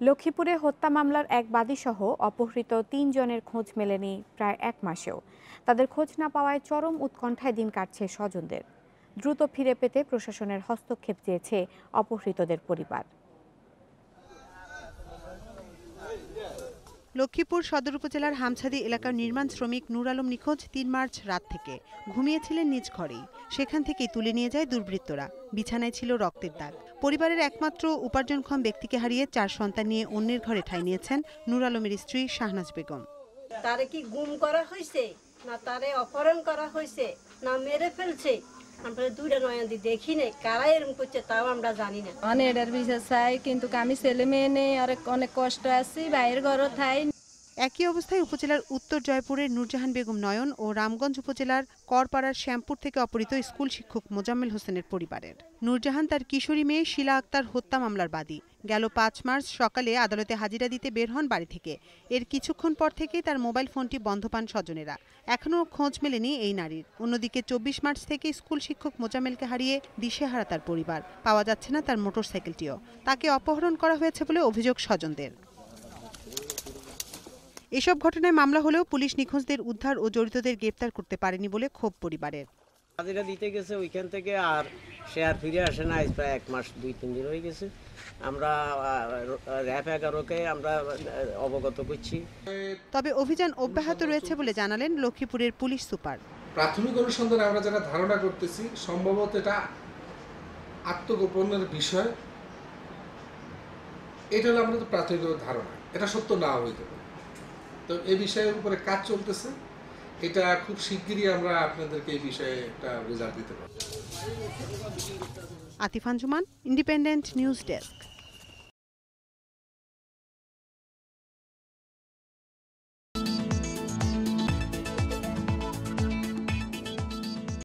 লক্ষ্মীপুরে হত্যা মামলার এক বাদীসহ অপহৃত তিনজনের খোঁজ মেলেনি প্রায় এক মাসেও। তাদের খোঁজ না পাওয়ায় চরম উৎকণ্ঠায় দিন কাটছে স্বজনদের। দ্রুত ফিরে পেতে প্রশাসনের হস্তক্ষেপ চেয়েছে অপহৃতদের পরিবার। লক্ষ্মীপুর সদর উপজেলার হামছাদি এলাকার নির্মাণ শ্রমিক নূর আলম নিখোঁজ তিন মার্চ রাত থেকে। ঘুমিয়েছিলেন নিজ ঘরেই। সেখান থেকেই তুলে নিয়ে যায় দুর্বৃত্তরা। বিছানায় ছিল রক্তের দাগ। পরিবারের একমাত্র উপার্জনক্ষম ব্যক্তিকে হারিয়ে চার সন্তান নিয়ে অন্যের ঘরে ঠাঁই নিয়েছেন নূর আলমের স্ত্রী শাহনাজ বেগম। তারে কি গুম করা হয়েছে না তারে অপহরণ করা হয়েছে না মেরে ফেলছে? আমরা দুইটা নয়ন্দি দেখি নাই, কারা এরম করছে তাও আমরা জানি না। অনেক এটার বিষয় কিন্তু আমি ছেলে মেয়ে নেই অনেক অনেক কষ্ট আছি, বাইরের ঘরও থাই একই অবস্থায় উপজেলার উত্তর জয়পুরের নূরজাহান বেগম নয়ন ও রামগঞ্জ উপজেলার করপাড়ার শ্যামপুর থেকে অপহৃত স্কুল শিক্ষক মোজাম্মেল হোসেনের পরিবারের। নূরজাহান তার কিশোরী মেয়ে শিলা আক্তার হত্যা মামলার বাদী। গেল পাঁচ মার্চ সকালে আদালতে হাজিরা দিতে বের হন বাড়ি থেকে। এর কিছুক্ষণ পর থেকেই তার মোবাইল ফোনটি বন্ধ পান স্বজনেরা। এখনও খোঁজ মেলেনি এই নারীর। অন্যদিকে চব্বিশ মার্চ থেকে স্কুল শিক্ষক মোজাম্মেলকে হারিয়ে দিশেহারা তার পরিবার। পাওয়া যাচ্ছে না তার মোটরসাইকেলটিও। তাকে অপহরণ করা হয়েছে বলে অভিযোগ স্বজনদের। এসব ঘটনায় মামলা হলেও পুলিশ নিখোঁজদের উদ্ধার ও জড়িতদের গ্রেপ্তার করতে পারেনি বলে ক্ষোভ পরিবারের। হাজিরা দিতে গেছে ওইখান থেকে আর সে আর ফিরে আসে না আজ প্রায় এক মাস দুই তিন দিন হয়ে গেছে। আমরা র্যাপ এগারোকে আমরা অবগত করছি। তবে অভিযান অব্যাহত রয়েছে বলে জানালেন লক্ষ্মীপুরের পুলিশ সুপার। প্রাথমিক অনুসন্ধানে আমরা যারা ধারণা করতেছি সম্ভবত এটা আত্মগোপনের বিষয়। এটা হলো আমাদের প্রাথমিক ধারণা। এটা সত্য না হইতে পারে। তো এই বিষয়ের উপরে কাজ চলতেছে। এটা খুব শিগগিরই আমরা আপনাদেরকে এই বিষয়ে একটা রেজাল্ট দিতে পারব। Atif Anjuman independent news desk